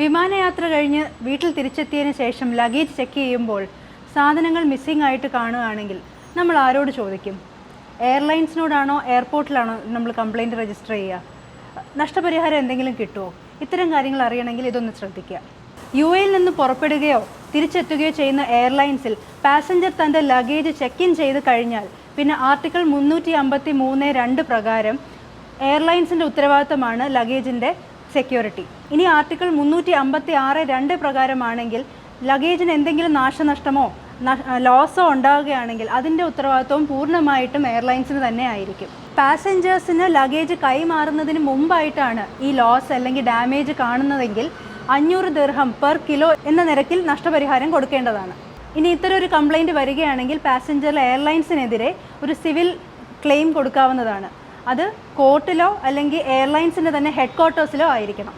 വിമാനയാത്ര കഴിഞ്ഞ് വീട്ടിൽ തിരിച്ചെത്തിയതിന് ശേഷം ലഗേജ് ചെക്ക് ചെയ്യുമ്പോൾ സാധനങ്ങൾ മിസ്സിംഗ് ആയിട്ട് കാണുകയാണെങ്കിൽ നമ്മൾ ആരോട് ചോദിക്കും? എയർലൈൻസിനോടാണോ എയർപോർട്ടിലാണോ നമ്മൾ കംപ്ലൈന്റ് രജിസ്റ്റർ ചെയ്യുക? നഷ്ടപരിഹാരം എന്തെങ്കിലും കിട്ടുമോ? ഇത്തരം കാര്യങ്ങൾ അറിയണമെങ്കിൽ ഇതൊന്ന് ശ്രദ്ധിക്കുക. യു എയിൽ നിന്ന് പുറപ്പെടുകയോ തിരിച്ചെത്തുകയോ ചെയ്യുന്ന എയർലൈൻസിൽ പാസഞ്ചർ തന്റെ ലഗേജ് ചെക്ക് ഇൻ ചെയ്ത് കഴിഞ്ഞാൽ പിന്നെ ആർട്ടിക്കിൾ മുന്നൂറ്റി അമ്പത്തി മൂന്ന് രണ്ട് പ്രകാരം എയർലൈൻസിന്റെ ഉത്തരവാദിത്തമാണ് ലഗേജിന്റെ സെക്യൂരിറ്റി. ഇനി ആർട്ടിക്കിൾ മുന്നൂറ്റി അമ്പത്തി ആറ് രണ്ട് പ്രകാരമാണെങ്കിൽ ലഗേജിന് എന്തെങ്കിലും നാശനഷ്ടമോ ലോസോ ഉണ്ടാവുകയാണെങ്കിൽ അതിന്റെ ഉത്തരവാദിത്വം പൂർണമായിട്ടും എയർലൈൻസിന് തന്നെ ആയിരിക്കും. പാസഞ്ചേഴ്സിന് ലഗേജ് കൈമാറുന്നതിന് മുമ്പായിട്ടാണ് ഈ ലോസ് അല്ലെങ്കിൽ ഡാമേജ് കാണുന്നതെങ്കിൽ അഞ്ഞൂറ് ദിർഹം പെർ കിലോ എന്ന നിരക്കിൽ നഷ്ടപരിഹാരം കൊടുക്കേണ്ടതാണ്. ഇനി ഇത്തരം ഒരു കംപ്ലൈന്റ് വരികയാണെങ്കിൽ പാസഞ്ചർ എയർലൈൻസിനെതിരെ ഒരു സിവിൽ ക്ലെയിം കൊടുക്കാവുന്നതാണ്. അത് കോർട്ടിലോ അല്ലെങ്കിൽ എയർലൈൻസിന്റെ തന്നെ ഹെഡ് ക്വാർട്ടേഴ്സിലോ ആയിരിക്കണം.